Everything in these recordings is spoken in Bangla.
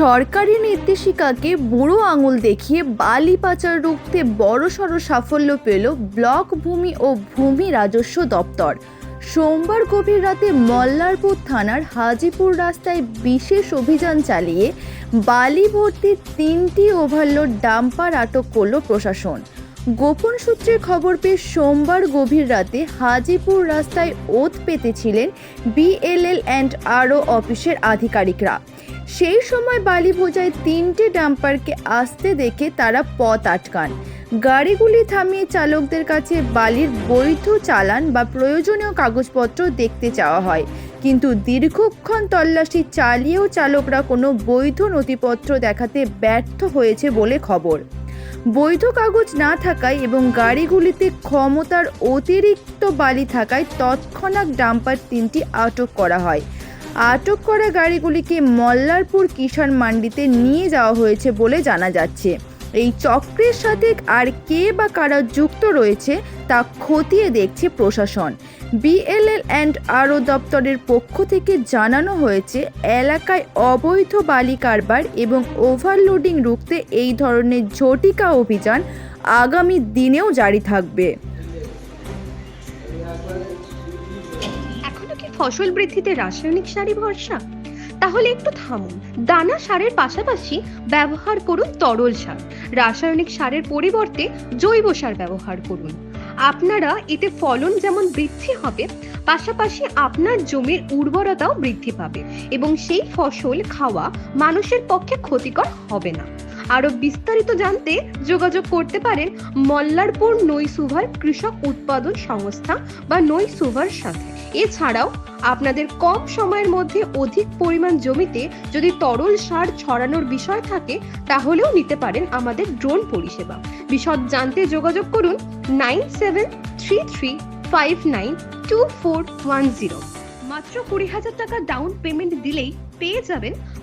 সরকারি নির্দেশিকাকে বুড়ো আঙুল দেখিয়ে বালি পাচার রুখতে বড়সড় সাফল্য পেল ব্লক ভূমি ও ভূমি রাজস্ব দপ্তর। সোমবার গভীর রাতে মল্লারপুর থানার হাজিপুর রাস্তায় বিশেষ অভিযান চালিয়ে বালি ভর্তি তিনটি ওভারলোড ডাম্পার আটক করল প্রশাসন। গোপন সূত্রে খবর পেয়ে সোমবার গভীর রাতে হাজিপুর রাস্তায় ওত পেতেছিলেন বিএলএল অ্যান্ড আরও অফিসের আধিকারিকরা। সেই সময় বালি বোঝায় তিনটে ডাম্পারকে আসতে দেখে তারা পথ আটকান। গাড়িগুলি থামিয়ে চালকদের কাছে বালির বৈধ চালান বা প্রয়োজনীয় কাগজপত্র দেখতে চাওয়া হয়। কিন্তু দীর্ঘক্ষণ তল্লাশি চালিয়েও চালকরা কোনো বৈধ নথিপত্র দেখাতে ব্যর্থ হয়েছে বলে খবর। বৈধ কাগজ না থাকায় এবং গাড়িগুলিতে ক্ষমতার অতিরিক্ত বালি থাকায় তৎক্ষণাৎ ডাম্পার তিনটি আটক করা হয়। আটক করা গাড়িগুলিকে মল্লারপুর কিষাণ মান্ডিতে নিয়ে যাওয়া হয়েছে বলে জানা যাচ্ছে। এই চক্রের সাথে আর কে বা কারা যুক্ত রয়েছে তা খতিয়ে দেখছে প্রশাসন। বিএলএল অ্যান্ড আরও দপ্তরের পক্ষ থেকে জানানো হয়েছে, এলাকায় অবৈধ বালি কারবার এবং ওভারলোডিং রুখতে এই ধরনের ঝটিকা অভিযান আগামী দিনেও জারি থাকবে। ফসল বৃদ্ধিতে রাসায়নিক সারই ভরসা? তাহলে একটু থামুন। দানা সারের পাশাপাশি ব্যবহার করুন তরল সার। রাসায়নিক সারের পরিবর্তে জৈব সার ব্যবহার করুন। আপনারা এতে ফলন যেমন বৃদ্ধি হবে, পাশাপাশি আপনার জমির উর্বরতাও বৃদ্ধি পাবে এবং সেই ফসল খাওয়া মানুষের পক্ষে ক্ষতিকর হবে না। আরও বিস্তারিত জানতে যোগাযোগ করতে পারেন মল্লারপুর নৈসুভার কৃষক উৎপাদন সংস্থা বা নৈসুভার সাথে। এছাড়াও আপনাদের কম সময়ের মধ্যে অধিক পরিমাণ জমিতে যদি তরল সার ছড়ানোর বিষয় থাকে, তাহলেও নিতে পারেন আমাদের ড্রোন পরিষেবা। বিশদ জানতে যোগাযোগ করুন nine seven three three five nine two four one zero. মাত্র কুড়ি হাজার টাকা ডাউন পেমেন্ট দিলেই পেয়ে যাবেন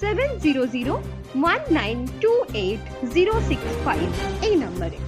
seven zero zero one nine two eight zero six five এই নম্বরে